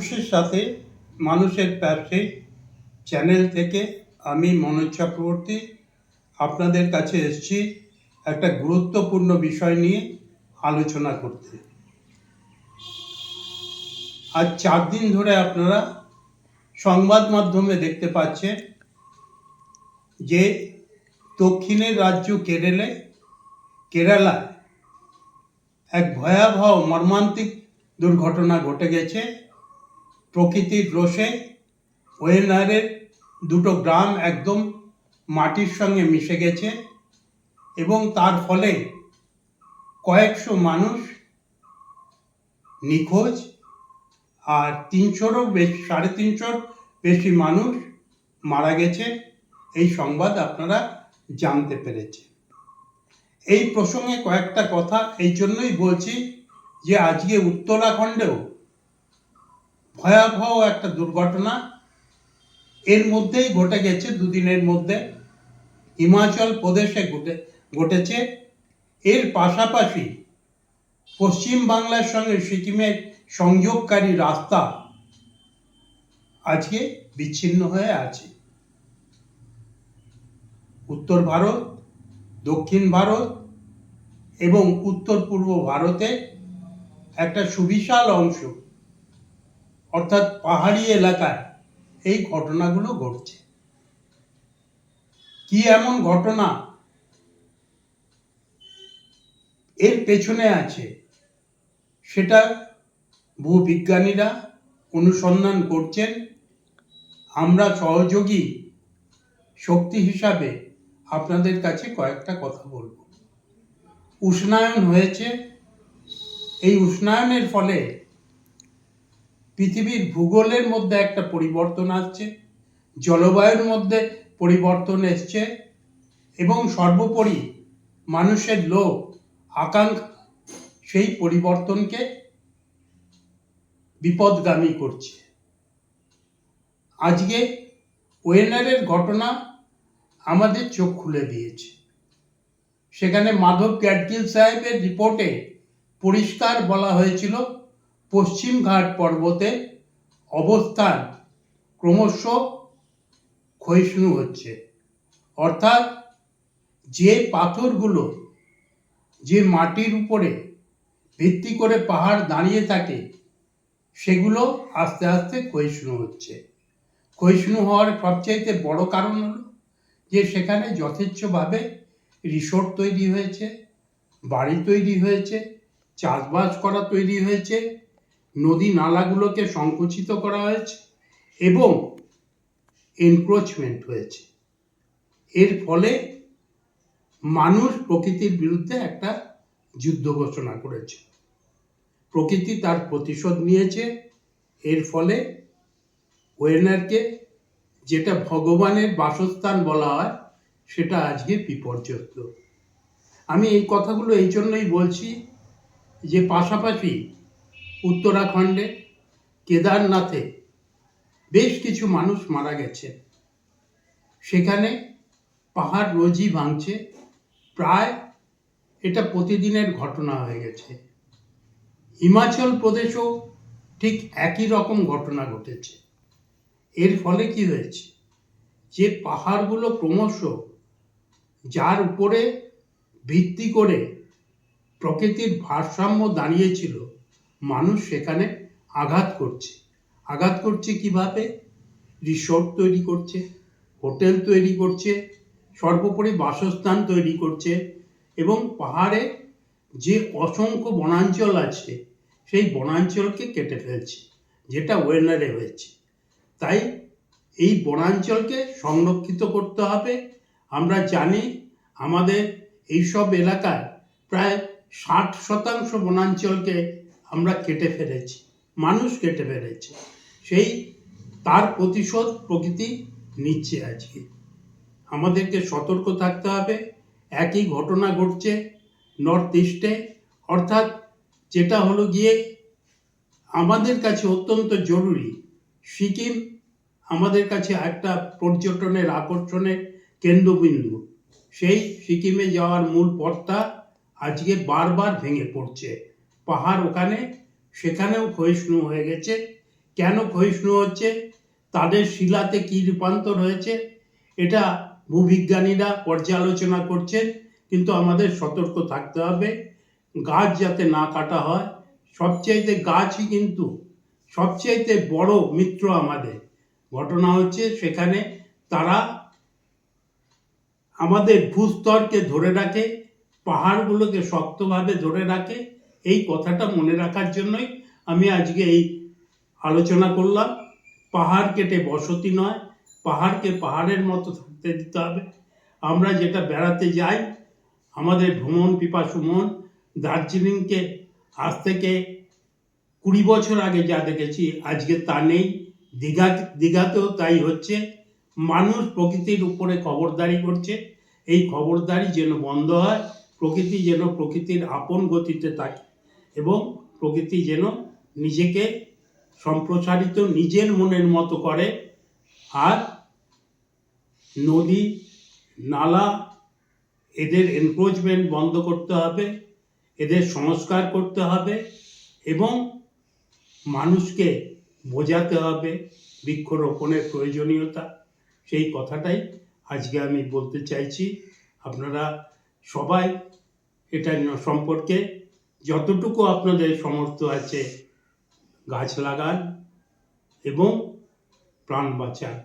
মানুষের সাথে মানুষের পাশে চ্যানেল থেকে আমি মনোজ চক্রবর্তী আপনাদের কাছে এসেছি একটা গুরুত্বপূর্ণ বিষয় নিয়ে আলোচনা করতে। আজ চার দিন ধরে আপনারা সংবাদ মাধ্যমে দেখতে পাচ্ছেন যে দক্ষিণের রাজ্য কেরলে, কেরালায় এক ভয়াবহ মর্মান্তিক দুর্ঘটনা ঘটে গেছে। প্রকৃতির রোষে ওয়েনারের দুটো গ্রাম একদম মাটির সঙ্গে মিশে গেছে এবং তার ফলে কয়েকশো মানুষ নিখোঁজ আর তিনশোরও বেশি, সাড়ে তিনশোর বেশি মানুষ মারা গেছে। এই সংবাদ আপনারা জানতে পেরেছে এই প্রসঙ্গে কয়েকটা কথা, এই জন্যই বলছি যে আজকে উত্তরাখণ্ডেও ভয়াবহ একটা দুর্ঘটনা। এর মধ্যেই ঘটে গেছে, দুদিনের মধ্যে। হিমাচল প্রদেশে ঘটে, ঘটেছে। এর পাশাপাশি পশ্চিম বাংলার সঙ্গে সিকিমের সংযোগকারী রাস্তা আজকে বিচ্ছিন্ন হয়ে আছে। উত্তর ভারত, দক্ষিণ ভারত এবং উত্তর পূর্ব ভারতে একটা সুবিশাল অংশ অর্থাৎ পাহাড়ি এলাকায় এই ঘটনাগুলো ঘটছে। কি এমন ঘটনা? এর পেছনে আছে সেটা ভূবিজ্ঞানীরা অনুসন্ধান করছেন। আমরা সহযোগী শক্তি হিসাবে আপনাদের কাছে কয়েকটা কথা বলব। উষ্ণায়ন হয়েছে। এই উষ্ণায়নের ফলে পৃথিবীর ভূগোলের মধ্যে একটা পরিবর্তন আসছে, জলবায়ুর মধ্যে পরিবর্তন এসছে এবং সর্বোপরি মানুষের লোক আকাঙ্ক্ষা সেই পরিবর্তনকে বিপদগামী করছে। আজকে ওয়েনারের ঘটনা আমাদের চোখ খুলে দিয়েছে। সেখানে মাধব গ্যাডগিল সাহেবের রিপোর্টে পরিষ্কার বলা হয়েছিল পশ্চিম ঘাট পর্বতে অবস্থান ক্রমশ ক্ষয়িষ্ণু হচ্ছে। অর্থাৎ যে পাথরগুলো যে মাটির উপরে ভিত্তি করে পাহাড় দাঁড়িয়ে থাকে, সেগুলো আস্তে আস্তে ক্ষয়িষ্ণু হচ্ছে। ক্ষয়িষ্ণু হওয়ার সবচাইতে বড় কারণ হলো যে সেখানে যথেচ্ছভাবে রিসোর্ট তৈরি হয়েছে, বাড়ি তৈরি হয়েছে, চাষবাস করা তৈরি হয়েছে নদী নালাগুলোকে সংকুচিত করা হয়েছে এবং এনক্রোচমেন্ট হয়েছে। এর ফলে মানুষ প্রকৃতির বিরুদ্ধে একটা যুদ্ধ ঘোষণা করেছে। প্রকৃতি তার প্রতিশোধ নিয়েছে, এর ফলে ওয়েনারকে যেটা ভগবানের বাসস্থান বলা হয়, সেটা আজকে বিপর্যস্ত। আমি এই কথাগুলো এই জন্যই বলছি যে পাশাপাশি উত্তরাখণ্ডে কেদারনাথে বেশ কিছু মানুষ মারা গেছে। সেখানে পাহাড় রোজই ভাঙছে। প্রায় এটা প্রতিদিনের ঘটনা হয়ে গেছে। হিমাচল প্রদেশও ঠিক একই রকম ঘটনা ঘটেছে। এর ফলে কি হয়েছে? যে পাহাড়গুলো ক্রমশ যার উপরে ভিত্তি করে প্রকৃতির ভারসাম্য দাঁড়িয়েছিল মানুষ সেখানে আঘাত করছে। আঘাত করছে কীভাবে? রিসোর্ট তৈরি করছে, হোটেল তৈরি করছে, সর্বোপরি বাসস্থান তৈরি করছে এবং পাহাড়ে যে অসংখ্য বনাঞ্চল আছে, সেই বনাঞ্চলকে কেটে ফেলছে, যেটা ওয়েনারে হয়েছে। তাই এই বনাঞ্চলকে সংরক্ষিত করতে হবে। আমরা জানি আমাদের এইসব এলাকায় প্রায় ষাট শতাংশ বনাঞ্চলকে আমরা কেটে ফেলেছি, মানুষ কেটে ফেলেছে। সেই তার প্রতিশোধ প্রকৃতি নিচ্ছে আজকে। আমাদেরকে সতর্ক থাকতে হবে। একই ঘটনা ঘটছে নর্থ ইস্টে অর্থাৎ যেটা হলো গিয়ে আমাদের কাছে অত্যন্ত জরুরি। সিকিম আমাদের কাছে একটা পর্যটনের আকর্ষণের কেন্দ্রবিন্দু। সেই সিকিমে যাওয়ার মূল পথটা আজকে বারবার ভেঙে পড়ছে। পাহাড় ওখানে, সেখানেও ক্ষয়িষ্ণু হয়ে গেছে। কেন ক্ষয়িষ্ণু হচ্ছে? তাদের শিলাতে কি রূপান্তর হয়েছে? এটা ভূবিজ্ঞানীরা পর্যালোচনা করছেন, কিন্তু আমাদের সতর্ক থাকতে হবে। গাছ যাতে না কাটা হয়, সবচাইতে গাছই কিন্তু, সবচাইতে বড় মিত্র আমাদের। ঘটনা হচ্ছে সেখানে তারা আমাদের ভূস্তরকে ধরে রাখে, পাহাড়গুলোকে শক্তভাবে ধরে রাখে এই কথাটা মনে রাখার জন্যই আমি আজকে এই আলোচনা করলাম। পাহাড় কেটে বসতি নয়, পাহাড়কে পাহাড়ের মতো থাকতে দিতে হবে। আমরা যেটা বেড়াতে যাই, আমাদের ভ্রমণ পিপাসু মন দার্জিলিংকে আজ থেকে কুড়ি বছর আগে যা দেখেছি, আজকে তা নেই। দীঘা, দীঘাতেও তাই হচ্ছে। মানুষ প্রকৃতির উপরে খবরদারি করছে। এই খবরদারি যেন বন্ধ হয়, প্রকৃতি যেন প্রকৃতির আপন গতিতে থাকে এবং প্রকৃতি যেন নিজেকে সম্প্রসারিত নিজের মনের মতো করে আর নদী, নালা, এদের এনক্রোচমেন্ট বন্ধ করতে হবে, এদের সংস্কার করতে হবে এবং মানুষকে বোঝাতে হবে বৃক্ষরোপণের প্রয়োজনীয়তা। সেই কথাটাই আজকে আমি বলতে চাইছি। আপনারা সবাই এটা সম্পর্কে যতটুকু আপনাদের সমর্থ আছে গাছ লাগান এবং প্রাণ বাঁচান।